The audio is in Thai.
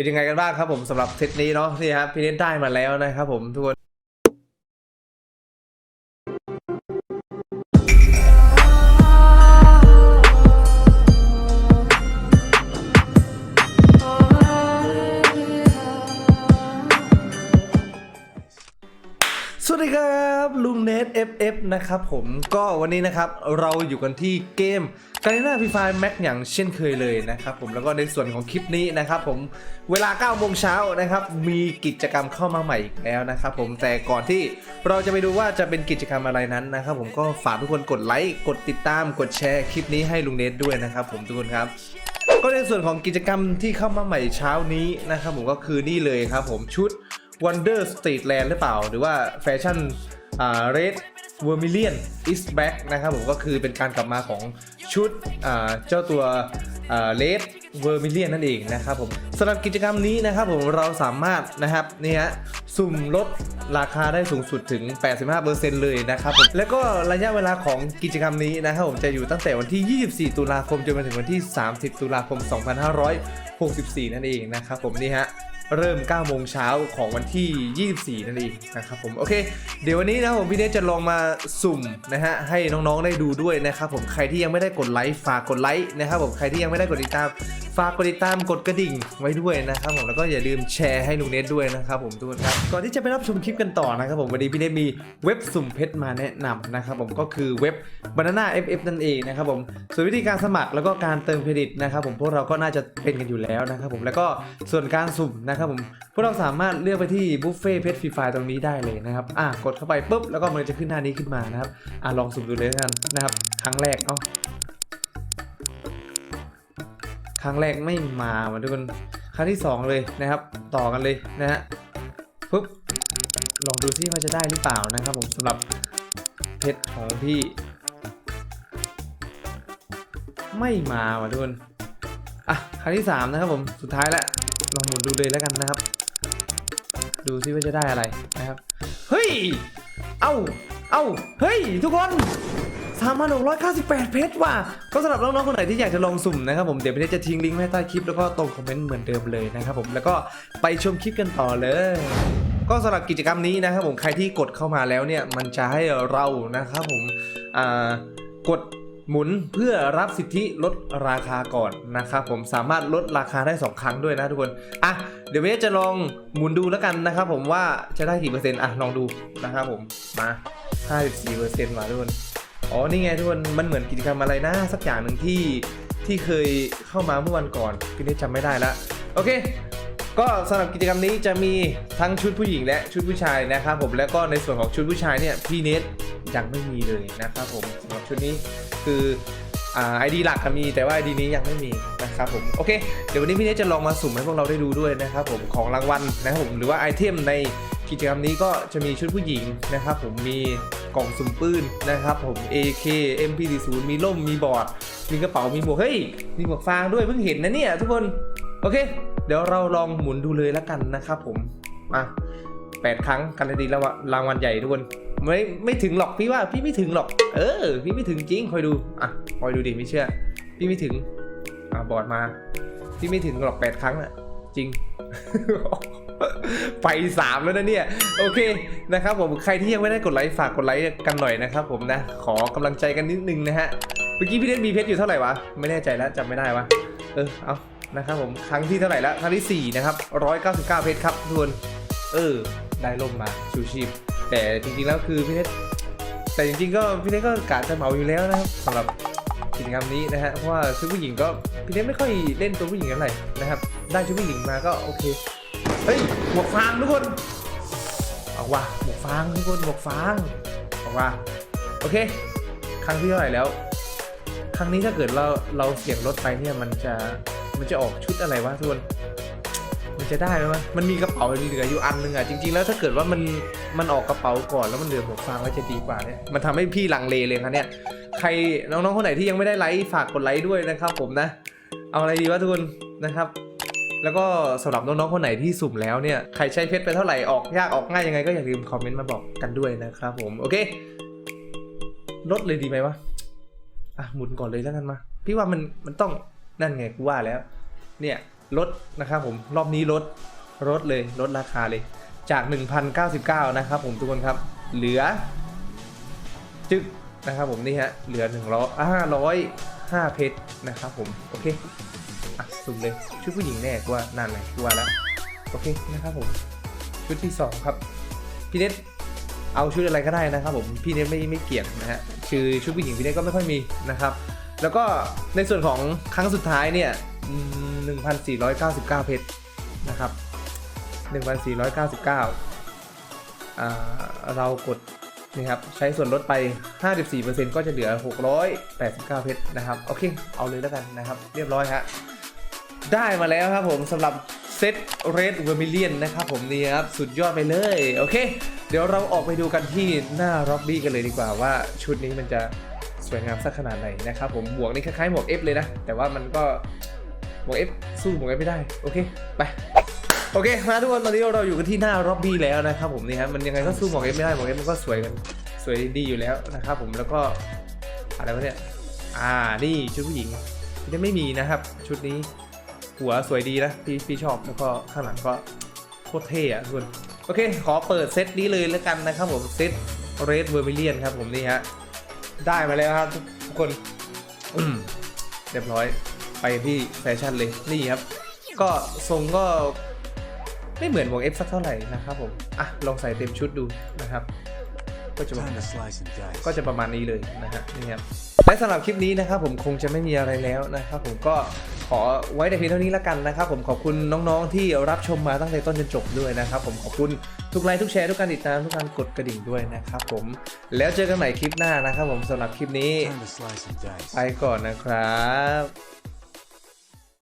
เป็นยังไงกันบ้างครับผมสำหรับเซตนี้เนาะนี่ครับพี่เล่นได้มาแล้วนะครับผมทุกคนสวัสดีครับ ลุงเนท FF นะครับผมก็วันนี้นะครับเราอยู่กันที่เกมการ n นาฟีไฟแม็กอย่างเช่นเคยเลยนะครับผมแล้วก็ในส่วนของคลิปนี้นะครับผมเวลา9โมงเช้านะครับมีกิจกรรมเข้ามาใหม่อีกแล้วนะครับผมแต่ก่อนที่เราจะไปดูว่าจะเป็นกิจกรรมอะไรนั้นนะครับผมก็ฝากทุกคนกดไลค์กดติดตามกดแชร์คลิปนี้ให้ลุงเนทด้วยนะครับผมทุกคนครับก็ในส่วนของกิจกรรมที่เข้ามาใหม่เช้านี้นะครับผมก็คือนี่เลยครับผมชุด Wonder Street Land หรือเปล่า หรือว่าแฟชั่น อ่า Red Vermilion is back นะครับผมก็คือเป็นการกลับมาของชุดอ่าเจ้าตัวอ่า Red Vermilion นั่นเองนะครับผมสำหรับกิจกรรมนี้นะครับผมเราสามารถนะครับนี่ฮะสุ่มลดราคาได้สูงสุดถึง 85%เลยนะครับผมแล้วก็ระยะเวลาของกิจกรรมนี้นะครับผมจะอยู่ตั้งแต่วันที่ 24 ตุลาคมจนไปถึงวันที่ 30 ตุลาคม 2564 นั่นเองนะครับผมนี่ฮะ เริ่ม 9 โมงเช้าของวันที่ 24 นั่นเองนะครับผม โอเค เดี๋ยววันนี้นะผมพี่เนทจะลองมาสุ่มนะฮะให้น้องๆได้ดูด้วยนะครับผม ใครที่ยังไม่ได้กดไลค์ฝากกดไลค์นะครับผม ใครที่ยังไม่ได้กดติดตามฝากกดติดตามกดกระดิ่งไว้ด้วยนะครับผมแล้วก็อย่าลืมแชร์ให้ลุงเนทด้วยนะครับผมทุกคนครับก่อนที่จะไปรับชมคลิปกันต่อนะครับผมวันนี้พี่เนทมีเว็บสุ่มเพชรมาแนะนำนะครับผมก็คือเว็บ Banana FF นั่นเองนะครับผมส่วนวิธีการสมัครแล้วก็การเติมเครดิตนะครับผมพวกเราก็น่าจะเป็นกันอยู่แล้วนะครับผมแล้วก็ส่วนการสุ่มนะครับผมพวกเราสามารถเลือกไปที่บุฟเฟ่เพชรฟรีไฟตรงนี้ได้เลยนะครับอะกดเข้าไปปุ๊บแล้วก็มันจะขึ้นหน้านี้ขึ้นมานะครับอะลองสุ่มดูเลยกันนะครับครั้งแรกเอ้า ครั้งแรกไม่มาว่ะทุกคนครั้งที่สองเลยนะครับ ต่อกันเลยนะฮะปุ๊บลองดูซิว่าจะได้หรือเปล่านะครับผมสำหรับเพชรของพี่ ไม่มาว่ะทุกคนอะครั้งที่ 3 นะครับผมสุดท้ายแล้วลองหมุนดูเลยแล้วกันนะครับ ดูซิว่าจะได้อะไรนะครับ เฮ้ย เอ้า เอ้า เฮ้ย ทุกคน 3,698 เพชรว่ะ ก็สำหรับน้องๆคนไหนที่อยากจะลองสุ่มนะครับผม เดี๋ยวพี่เนจะทิ้งลิงก์ไว้ใต้คลิปแล้วก็ตรงคอมเมนต์เหมือนเดิมเลยนะครับผม แล้วก็ไปชมคลิปกันต่อเลยก็สำหรับกิจกรรมนี้นะครับผมใครที่กดเข้ามาแล้วเนี่ยมันจะให้เรานะครับผมกดหมุนเพื่อรับสิทธิลดราคาก่อนนะครับผมสามารถลดราคาได้ 2 ครั้งด้วยนะทุกคนอะเดี๋ยวเวจะลองหมุนดูแล้วกันนะครับผมว่าจะได้กี่เปอร์เซ็นต์อะลองดูนะครับผมมา 54เปอร์เซ็นต์มาทุกคน อ๋อนี่ไงทุกคนมันเหมือนกิจกรรมอะไรนะสักอย่างหนึ่งที่ที่เคยเข้ามาเมื่อวันก่อนพี่นี่จำไม่ได้ละโอเค ก็สำหรับกิจกรรมนี้จะมีทั้งชุดผู้หญิงและชุดผู้ชายนะครับผมแล้วก็ในส่วนของชุดผู้ชายเนี่ยพี่เนทยังไม่มีเลยนะครับผมสำหรับชุดนี้คืออ่าไอดีหลักมีแต่ว่าไอดีนี้ยังไม่มีนะครับผมโอเคเดี๋ยววันนี้พี่เนทจะลองมาสุ่มให้พวกเราได้ดูด้วยนะครับผมของรางวัลนะครับผมหรือว่าไอเทมใน กิจกรรมนี้ก็จะมีชุดผู้หญิงนะครับ ผมมีกล่องสุ่มปืนนะครับ ผม AK MP40 มีล่มมีบอร์ด มีกระเป๋ามีหมวกเฮ้ยมีหมวกฟางด้วยเพิ่งเห็นนะเนี่ยทุกคนโอเค เดี๋ยวเราลองหมุนดูเลยแล้วกันนะครับ ผมมาแปดครั้งกันเลยดีแล้วรางวัลใหญ่ทุกคนไม่ไม่ถึงหรอกพี่ว่าพี่ไม่ถึงหรอก เออ พี่ไม่ถึงจริงคอยดูอะคอยดูดิไม่เชื่อ พี่ไม่ถึงอะบอร์ดมา พี่ไม่ถึงหรอกแปดครั้งอะจริง ไปสามแล้วนะเนี่ย โอเคนะครับผมใครที่ยังไม่ได้กดไลค์ฝากกดไลค์กันหน่อยนะครับผมนะ ขอกำลังใจกันนิดนึงนะฮะเมื่อกี้พี่เล่นมีเพชรอยู่เท่าไหร่วะ ไม่แน่ใจแล้วจำไม่ได้วะเออเอานะครับผมครั้งที่เท่าไหร่แล้วครั้งที่ 4 นะครับ 199 เพชรครับทุกคนเออ ได้ล่มมาชูชีพ แต่จริงๆแล้วคือพี่เนแต่จริงๆก็พี่เนก็กะจะเหมาอยู่แล้วนะครับสำหรับกิจกรรมนี้นะฮะเพราะว่าชุดผู้หญิงก็พี่เนไม่ค่อยเล่นตัวผู้หญิงเท่าไหร่นะครับได้ชุดผู้หญิงมาก็โอเค เฮ้ยหมวกฟางทุกคนเอาว่ะหมวกฟางทุกคนหมวกฟางเอาว่ะโอเค ครั้งที่เท่าไหร่แล้ว ครั้งนี้ถ้าเกิดเราเราเสี่ยงรถไปเนี่ยมันจะมันจะออกชุดอะไรวะทุกคนมันจะได้ไหมวะมันมีกระเป๋าเหลืออยู่อันนึงอะจริง ๆ แล้วถ้าเกิดว่ามันมันออกกระเป๋าก่อนแล้วมันเหลือหมวกฟางก็จะดีกว่าเนี่ยมันทำให้พี่ลังเลเลยครับเนี่ยใครน้องๆคนไหนที่ยังไม่ได้ไลค์ฝากกดไลค์ด้วยนะครับ ผมนะ เอาอะไรดีวะทุกคนนะครับ แล้วก็สำหรับน้องๆคนไหนที่สุ่มแล้วเนี่ยใครใช้เพชรไปเท่าไหร่ออกยากออกง่ายยังไงก็อย่าลืมคอมเมนต์มาบอกกันด้วยนะครับผมโอเคลดเลยดีไหมวะอะหมุนก่อนเลยแล้วกันมา พี่ว่ามันมันต้องนั่นไงกูว่าแล้ว เนี่ยลดนะครับผมรอบนี้ลดลดเลยลดราคาเลยจาก 1,099 นะครับผมทุกคนครับเหลือ จึกนะครับผมนี่ฮะเหลือ1 0 0 505เพชรนะครับผมโอเค สุ่มเลยชุดผู้หญิงแน่กว่านั่นเลยกว่าแล้วโอเคนะครับผมชุดที่ 2 ครับพี่เน็ตเอาชุดอะไรก็ได้นะครับผมพี่เน็ตไม่ไม่เกลียดนะฮะคือชุดผู้หญิงพี่เน็ตก็ไม่ค่อยมีนะครับ แล้วก็ในส่วนของครั้งสุดท้ายเนี่ยอืม1,499 เพชรนะครับ 1,499อ่าเรากดนี่ครับใช้ส่วนลดไป 54%ก็จะเหลือ 689 เพชรนะครับ โอเค เอาเลยแล้วกันนะครับ เรียบร้อยฮะ ได้มาแล้วครับผมสำหรับเซต Red Vermilion นนะครับผมนี่ครับสุดยอดไปเลย โอเค เดี๋ยวเราออกไปดูกันที่หน้า r o b b y กันเลยดีกว่าว่าชุดนี้มันจะสวยงามสักขนาดไหนนะครับผมหมวกนี่คล้ายๆหมวก F เลยนะ แต่ว่ามันก็หมวก F สู้หมวก F ไม่ได้ โอเค ไปโอเคมาทุกคนตอนนี้เราอยู่กันที่หน้า r o b b y แล้วนะครับผมนี่ฮะมันยังไงก็สู้หมวก F ไม่ได้หมวก F มันก็สวยกันสวยดีอยู่แล้วนะครับผมแล้วก็อะไรวะเนี่ยอ่านี่ชุดผู้หญิงยังไม่มีนะครับ ชุดนี้ หัวสวยดีนะพี่พี่ชอบแล้วก็ข้างหลังก็โคตรเท่อะทุกคนโอเค ขอเปิดเซตนี้เลยแล้วกันนะครับผมเซต Red Vermilion ครับผมนี่ฮะได้มาแล้วครับทุกคนอืมเรียบร้อยไปที่แฟชั่นเลยนี่ครับ ก็ทรงก็ไม่เหมือนวง F สักเท่าไหร่นะครับผมอะลองใส่เต็มชุดดูนะครับ ก็จะประมาณ Time to slice and dice. ก็จะประมาณนี้เลยนะฮะนี่ครับและสำหรับคลิปนี้นะครับผมคงจะไม่มีอะไรแล้วนะครับผมก็ ขอไว้ในเพียงเท่านี้แล้วกันนะครับ ผมขอบคุณน้องๆที่รับชมมาตั้งแต่ต้นจนจบด้วยนะครับ ผมขอบคุณทุกไลค์ทุกแชร์ทุกการติดตามทุกการกดกระดิ่งด้วยนะครับผมแล้วเจอกันใหม่คลิปหน้านะครับ ผมสำหรับคลิปนี้ Time to slice and dice. ไปก่อนนะครับ